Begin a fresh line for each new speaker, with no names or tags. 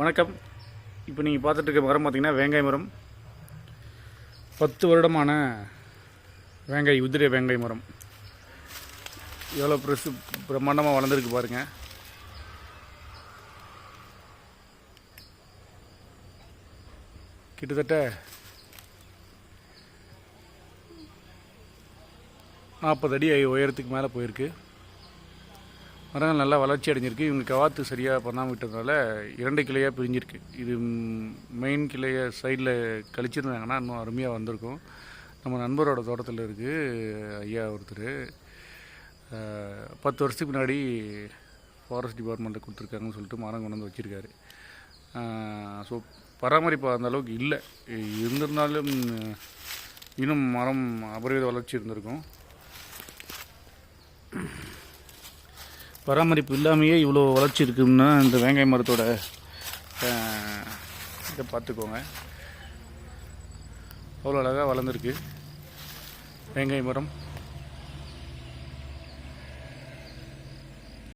வணக்கம். இப்போ நீங்கள் பார்த்துட்டு இருக்க மரம் பார்த்தீங்கன்னா வேங்காய் மரம். பத்து வருடமான வேங்காய் உதிரை வேங்காய் மரம். எவ்வளோ பெருசு பிரம்மாண்டமாக வளர்ந்துருக்கு பாருங்கள் கிட்டத்தட்ட நாற்பது அடி உயரத்துக்கு மேலே போயிருக்கு. மரங்கள் நல்லா வளர்ச்சி அடைஞ்சிருக்கு. இவங்க கவாத்து சரியாக பண்ணாமல் விட்டதுனால இரண்டு கிளையாக பிரிஞ்சிருக்கு. இது மெயின் கிளையை சைடில் கழிச்சிருந்தாங்கன்னா இன்னும் அருமையாக வந்திருக்கும். நம்ம நண்பரோட தோட்டத்தில் இருக்குது ஐயா ஒருத்தர். பத்து வருஷத்துக்கு முன்னாடி ஃபாரஸ்ட் டிபார்ட்மெண்ட்டில் கொடுத்துருக்காங்கன்னு சொல்லிட்டு மரம் கொண்டு வந்து வச்சுருக்காரு. ஸோ பராமரிப்பு அந்த அளவுக்கு இல்லை. இருந்திருந்தாலும் இன்னும் மரம் அபரிவித வளர்ச்சி இருந்திருக்கும். பராமரிப்பு இல்லாமையே இவ்வளோ வளர்ச்சி இருக்குன்னா இந்த வேங்காய் மரத்தோட இதை பார்த்துக்கோங்க. அவ்வளோ அழகாக வளர்ந்துருக்கு. வேங்காய் மரம்.